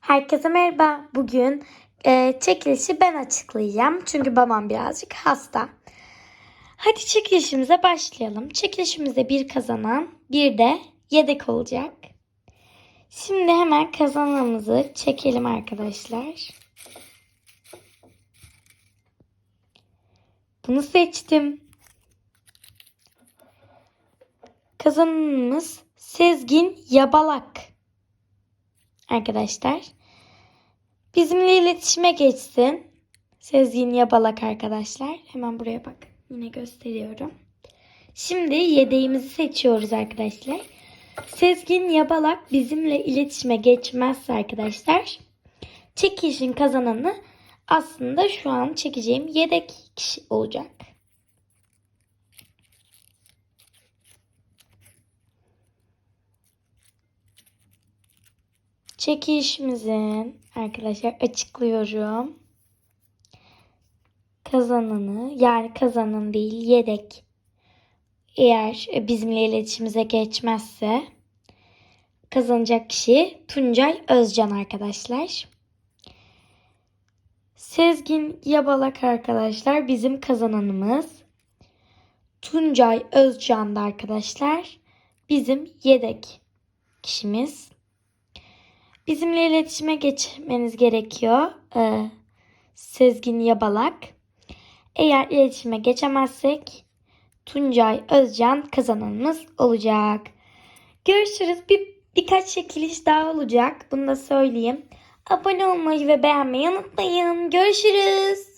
Herkese merhaba. Bugün e, çekilişi ben açıklayacağım. Çünkü babam birazcık hasta. Hadi çekilişimize başlayalım. Çekilişimizde bir kazanan, bir de yedek olacak. Şimdi hemen kazananımızı çekelim arkadaşlar. Bunu seçtim. Kazananımız Sezgin Yabalak. Arkadaşlar. Bizimle iletişime geçsin. Sezgin Yabalak arkadaşlar. Hemen buraya bak. Yine gösteriyorum. Şimdi yedeğimizi seçiyoruz arkadaşlar. Sezgin Yabalak bizimle iletişime geçmezse arkadaşlar çekişin kazananı aslında şu an çekeceğim yedek kişi olacak. Çekişimizin arkadaşlar açıklıyorum. Kazananı yani kazanan değil yedek eğer bizimle iletişimize geçmezse kazanacak kişi Tuncay Özcan arkadaşlar. Sezgin Yabalak arkadaşlar bizim kazananımız. Tuncay Özcan da arkadaşlar bizim yedek kişimiz. Bizimle iletişime geçmeniz gerekiyor. Ee, Sezgin Yabalak. Eğer iletişime geçemezsek Tuncay Özcan kazananımız olacak. Görüşürüz. Bir birkaç çekiliş daha olacak. Bunu da söyleyeyim. Abone olmayı ve beğenmeyi unutmayın. Görüşürüz.